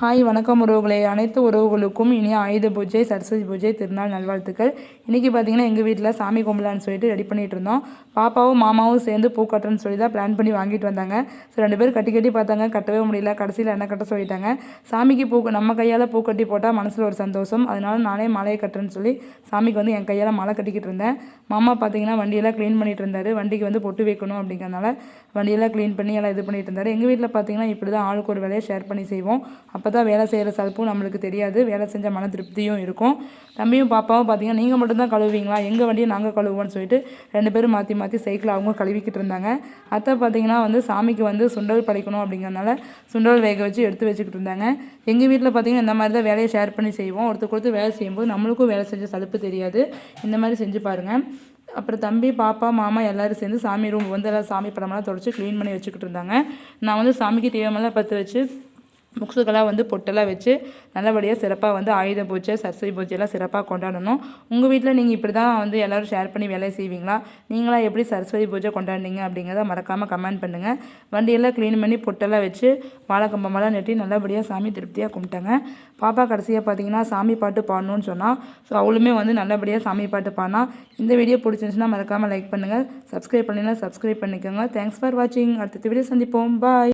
Hi வணக்கம் உறவுகளே. அனைத்து உறவுகளுக்கும் இனி ஆயுத பூஜை சரஸ்வதி பூஜை திருநாள் நல்வாழ்த்துக்கள். இன்றைக்கி பார்த்தீங்கன்னா எங்கள் வீட்டில் சாமி கும்பலான்னு சொல்லிட்டு ரெடி பண்ணிகிட்டு இருந்தோம். பாப்பாவும் மாமாவும் சேர்ந்து பூ கட்டுறேன்னு சொல்லி தான் பிளான் பண்ணி வாங்கிட்டு வந்தாங்க. ஸோ ரெண்டு பேரும் கட்டி கட்டி பார்த்தாங்க. கட்டவே முடியல. கடைசியில் என்ன கட்ட சொல்லிட்டாங்க? சாமிக்கு பூ நம்ம கையால் பூ கட்டி போட்டால் மனசில் ஒரு சந்தோஷம். அதனால நானே மலையை கட்டுறேன்னு சொல்லி சாமிக்கு வந்து என் கையால் மலை கட்டிக்கிட்டு இருந்தேன். மாமா பார்த்தீங்கன்னா வண்டியெல்லாம் க்ளீன் பண்ணிகிட்டு இருந்தார். வண்டிக்கு வந்து பொட்டு வைக்கணும் அப்படிங்கிறனால வண்டியெல்லாம் க்ளீன் பண்ணி எல்லாம் இது பண்ணிகிட்டு இருந்தார். எங்கள் வீட்டில் பார்த்தீங்கன்னா இப்படி தான் ஆளுக்கு ஒரு வேலையை ஷேர் பண்ணி செய்வோம். அப்போ அப்போ தான் வேலை செய்கிற சலுப்பும் நம்மளுக்கு தெரியாது. வேலை செஞ்ச மன திருப்தியும் இருக்கும். தம்பியும் பாப்பாவும் பார்த்தீங்கன்னா நீங்கள் மட்டும்தான் கழுவுவீங்களா? எங்கள் வண்டியை நாங்கள் கழுவுவோம்னு சொல்லிட்டு ரெண்டு பேரும் மாற்றி மாற்றி சைக்கிள் அவங்க கழுவிக்கிட்டு இருந்தாங்க. அத்தை பார்த்தீங்கன்னா வந்து சாமிக்கு வந்து சுண்டல் படைக்கணும் அப்படிங்கிறனால சுண்டல் வேக வச்சு எடுத்து வச்சுக்கிட்டு இருந்தாங்க. எங்கள் வீட்டில் பார்த்தீங்கன்னா இந்த மாதிரி தான் வேலையை ஷேர் பண்ணி செய்வோம். ஒருத்தர் கொடுத்து வேலை செய்யும்போது நம்மளுக்கும் வேலை செஞ்ச சலுப்பு தெரியாது. இந்த மாதிரி செஞ்சு பாருங்கள் அப்புறம் தம்பி பாப்பா மாமா எல்லோரும் சேர்ந்து சாமி ரூம் வந்து எல்லாம் சாமி படமெல்லாம் தொடச்சி க்ளீன் பண்ணி வச்சுக்கிட்டு இருந்தாங்க. நான் வந்து சாமிக்கு தேவையெல்லாம் பற்ற வச்சு முக்ஸுக்கெல்லாம் வந்து பொட்டெல்லாம் வச்சு நல்லபடியாக சிறப்பாக வந்து ஆயுத பூஜை சரஸ்வதி பூஜையெல்லாம் சிறப்பாக கொண்டாடணும். உங்கள் வீட்டில் நீங்கள் இப்படி தான் வந்து எல்லோரும் ஷேர் பண்ணி வேலையை செய்வீங்களா? நீங்களாம் எப்படி சரஸ்வதி பூஜை கொண்டாடினீங்க அப்படிங்கிறத மறக்காமல் கமெண்ட் பண்ணுங்கள் வண்டியெல்லாம் க்ளீன் பண்ணி பொட்டெல்லாம் வச்சு வாழைக்கம்பமெல்லாம் நெட்டி நல்லபடியாக சாமி திருப்தியாக கும்பிட்டாங்க. பாப்பா கடைசியாக பார்த்தீங்கன்னா சாமி பாட்டு பாடணும்னு சொன்னால் ஸோ அவளுமே வந்து நல்லபடியாக சாமி பாட்டு பாடினா இந்த வீடியோ பிடிச்சிருந்துச்சுன்னா மறக்காமல் லைக் பண்ணுங்கள் சப்ஸ்கிரைப் பண்ணினா சப்ஸ்கிரைப் பண்ணிக்கோங்க. தேங்க்ஸ் ஃபார் வாட்சிங் அடுத்த வீடியோ சந்திப்போம். பாய்